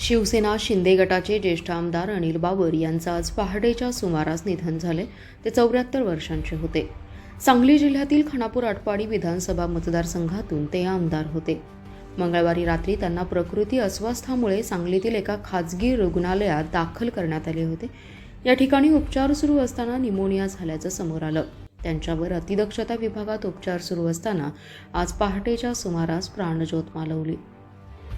शिवसेना शिंदे गटाचे ज्येष्ठ आमदार अनिल बाबर यांचं आज पहाटेच्या सुमारास निधन झाले. ते चौऱ्याहत्तर वर्षांचे होते. सांगली जिल्ह्यातील खानापूर आटपाडी विधानसभा मतदारसंघातून ते आमदार होते. मंगळवारी रात्री त्यांना प्रकृती अस्वस्थामुळे सांगलीतील एका खाजगी रुग्णालयात दाखल करण्यात आले होते. या ठिकाणी उपचार सुरू असताना निमोनिया झाल्याचं समोर आलं. त्यांच्यावर अतिदक्षता विभागात उपचार सुरू असताना आज पहाटेच्या सुमारास प्राणज्योत मालवली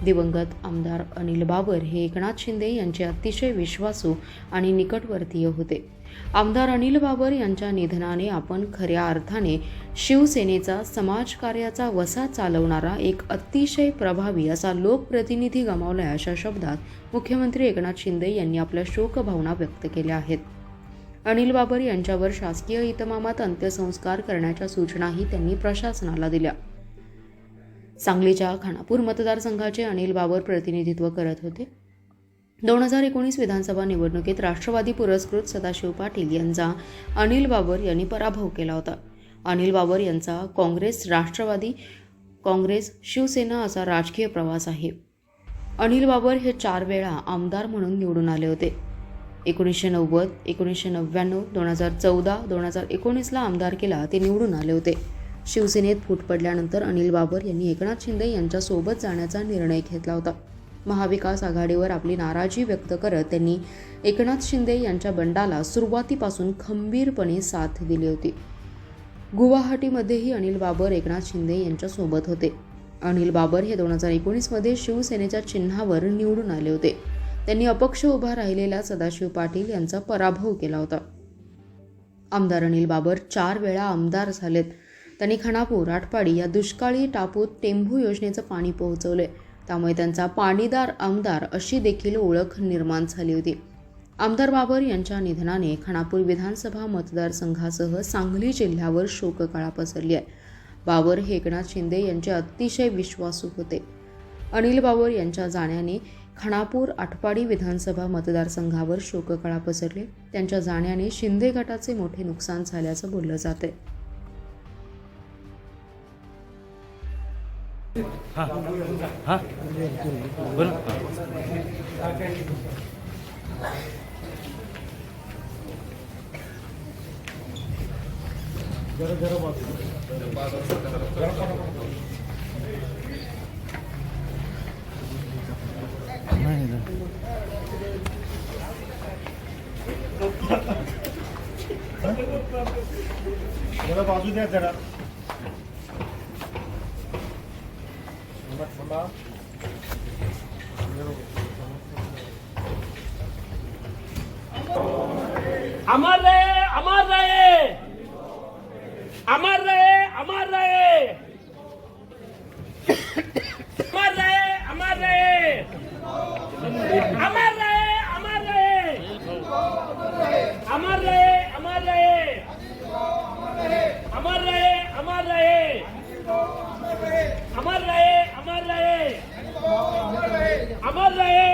दिवंगत आमदार अनिल बाबर हे एकनाथ शिंदे यांचे अतिशय विश्वासू आणि निकटवर्तीय होते. आमदार अनिल बाबर यांच्या निधनाने आपण खऱ्या अर्थाने शिवसेनेचा समाजकार्याचा वसा चालवणारा एक अतिशय प्रभावी असा लोकप्रतिनिधी गमावलाय अशा शब्दात मुख्यमंत्री एकनाथ शिंदे यांनी आपल्या शोकभावना व्यक्त केल्या आहेत. अनिल बाबर यांच्यावर शासकीय इतमामात अंत्यसंस्कार करण्याच्या सूचनाही त्यांनी प्रशासनाला दिल्या. सांगलीच्या खानापूर मतदारसंघाचे अनिल बाबर प्रतिनिधित्व करत होते. दोन हजार एकोणीस विधानसभा निवडणुकीत राष्ट्रवादी पुरस्कृत सदाशिव पाटील यांचा अनिल बाबर यांनी पराभव केला होता. अनिल बाबर यांचा काँग्रेस राष्ट्रवादी काँग्रेस शिवसेना असा राजकीय प्रवास आहे. अनिल बाबर हे चार वेळा आमदार म्हणून निवडून आले होते. एकोणीसशे नव्वद एकोणीसशे नव्याण्णव दोन हजार चौदा दोन हजार एकोणीसला आमदारकीला ते निवडून आले होते. शिवसेनेत फूट पडल्यानंतर अनिल बाबर यांनी एकनाथ शिंदे यांच्यासोबत जाण्याचा निर्णय घेतला होता. महाविकास आघाडीवर आपली नाराजी व्यक्त करत त्यांनी एकनाथ शिंदे यांच्या बंडाला सुरुवातीपासून खंबीरपणे साथ दिली होती. गुवाहाटीमध्येही अनिल बाबर एकनाथ शिंदे यांच्यासोबत होते. अनिल बाबर हे दोन हजार एकोणीसमध्ये शिवसेनेच्या चिन्हावर निवडून आले होते. त्यांनी अपक्ष उभा राहिलेल्या सदाशिव पाटील यांचा पराभव केला होता. आमदार अनिल बाबर चार वेळा आमदार झालेत. त्यांनी खानापूर आटपाडी या दुष्काळी टापूत टेंभू योजनेचं पाणी पोहोचवले त्यामुळे त्यांचा पाणीदार आमदार अशी देखील ओळख निर्माण झाली होती. आमदार बाबर यांच्या निधनाने खानापूर विधानसभा मतदारसंघासह सांगली जिल्ह्यावर शोककळा पसरली आहे. बाबर हे एकनाथ शिंदे यांचे अतिशय विश्वासू होते. अनिल बाबर यांच्या जाण्याने खानापूर आटपाडी विधानसभा मतदारसंघावर शोककळा पसरली. त्यांच्या जाण्याने शिंदे गटाचे मोठे नुकसान झाल्याचं बोललं जाते हा हा बोला नाही ना जरा बाजू द्या जरा मला अमर रहे अमर रहे अमर रहे अमर रहे अमर रहे अमर रहे अमर रहे अमर रहे अमर रहे अमर रहे अमर रहे अमर रहे अमर रहे।